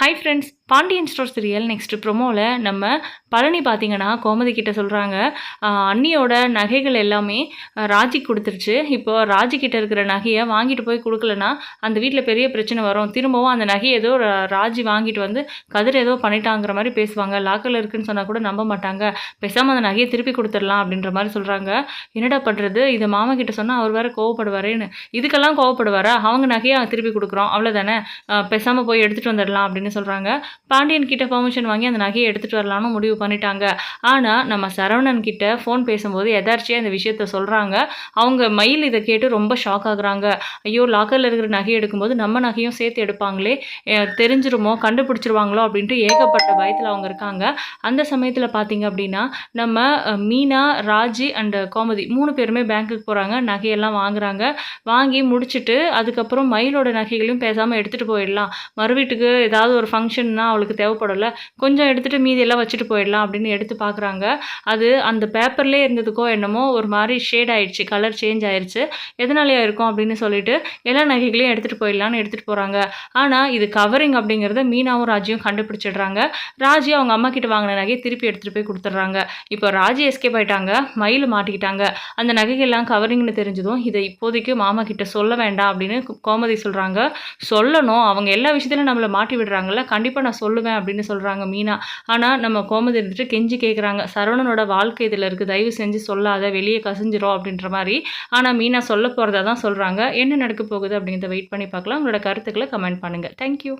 Hi friends Pandian store serial next ப்ரொமோவில் நம்ம பழனி பார்த்தீங்கன்னா கோமதி கிட்ட சொல்கிறாங்க அண்ணியோட நகைகள் எல்லாமே ராஜி கொடுத்துருச்சு. இப்போ ராஜி கிட்ட இருக்கிற நகையை வாங்கிட்டு போய் கொடுக்கலனா அந்த வீட்டில் பெரிய பிரச்சனை வரும். திரும்பவும் அந்த நகையை ஏதோ ராஜி வாங்கிட்டு வந்து கதிர் ஏதோ பண்ணிட்டாங்கிற மாதிரி பேசுவாங்க. லாக்கரில் இருக்குன்னு சொன்னால் கூட நம்ப மாட்டாங்க. பேசாமல் அந்த நகையை திருப்பி கொடுத்துடலாம் அப்படின்ற மாதிரி சொல்கிறாங்க என்னடா பண்ணுறது இதை மாமா கிட்ட சொன்னால் அவர் வேறு கோவப்படுவாரேன்னு. இதுக்கெல்லாம் கோவப்படுவாரா? அவங்க நகையை திருப்பி கொடுக்குறோம். அவ்வளோதானே பேசாமல் போய் எடுத்துகிட்டு வந்துடலாம் அப்படின்னு சொல்கிறாங்க பாண்டியன் கிட்ட பெர்மிஷன் வாங்கி அந்த நகையை எடுத்துகிட்டு வரலாம்னு முடிவு பண்ணிட்டாங்க. ஆனால் நம்ம சரவணன் கிட்ட ஃபோன் பேசும்போது எதார்ச்சியாக இந்த விஷயத்த சொல்கிறாங்க அவங்க மயில் இதை கேட்டு ரொம்ப ஷாக் ஆகுறாங்க. ஐயோ லாக்கரில் இருக்கிற நகை எடுக்கும்போது நம்ம நகையும் சேர்த்து எடுப்பாங்களே தெரிஞ்சிருமோ கண்டுபிடிச்சிருவாங்களோ அப்படின்ட்டு ஏகப்பட்ட பயத்தில் அவங்க இருக்காங்க. அந்த சமயத்தில் பார்த்தீங்க அப்படின்னா நம்ம மீனா ராஜி அண்ட் கோமதி மூணு பேருமே பேங்க்குக்கு போகிறாங்க நகையெல்லாம் வாங்குறாங்க. வாங்கி முடிச்சுட்டு அதுக்கப்புறம் மயிலோட நகைகளையும் பேசாமல் எடுத்துகிட்டு போயிடலாம். மறு வீட்டுக்கு ஏதாவது ஒரு ஃபங்க்ஷன்னா அவளுக்கு தேவைப்படலை. கொஞ்சம் எடுத்துகிட்டு மீதி எல்லாம் வச்சுட்டு போயிடலாம் அப்படின்னு எடுத்து பார்க்குறாங்க அது அந்த பேப்பர்லேயே இருந்ததுக்கோ என்னமோ ஒரு மாதிரி ஷேட் ஆயிடுச்சு கலர் சேஞ்ச் ஆயிடுச்சு எதனாலேயே இருக்கும் அப்படின்னு சொல்லிட்டு எல்லா நகைகளையும் எடுத்துகிட்டு போயிடலான்னு எடுத்துகிட்டு போகிறாங்க ஆனால் இது கவரிங் அப்படிங்கிறத மீனாவும் ராஜியும் கண்டுபிடிச்சிடுறாங்க. ராஜி அவங்க அம்மா கிட்ட வாங்கின நகையை திருப்பி எடுத்துகிட்டு போய் கொடுத்துட்றாங்க. இப்போ ராஜி எஸ்கேப் ஆயிட்டாங்க மயில் மாட்டிக்கிட்டாங்க. அந்த நகைகள்லாம் கவரிங்னு தெரிஞ்சதும் இதை இப்போதைக்கு மாமா கிட்ட சொல்ல வேண்டாம் அப்படின்னு கோமதி சொல்கிறாங்க சொல்லணும் அவங்க எல்லா விஷயத்திலும் நம்மளை மாட்டி விடுறாங்க. விடுறாங்கல்ல கண்டிப்பாக நான் சொல்லுவேன் அப்படின்னு சொல்கிறாங்க மீனா. ஆனால் நம்ம கோமதி இருந்துட்டு கெஞ்சி கேட்குறாங்க சரவணனோட வாழ்க்கை இதில் இருக்குது தயவு செஞ்சு சொல்லாத வெளியே கசிஞ்சிரும் அப்படின்ற மாதிரி. ஆனால் மீனா சொல்ல போகிறதா தான் சொல்கிறாங்க என்ன நடக்க போகுது அப்படிங்கிறத வெயிட் பண்ணி பார்க்கலாம். உங்களோட கருத்துக்களை கமெண்ட் பண்ணுங்கள் தேங்க்யூ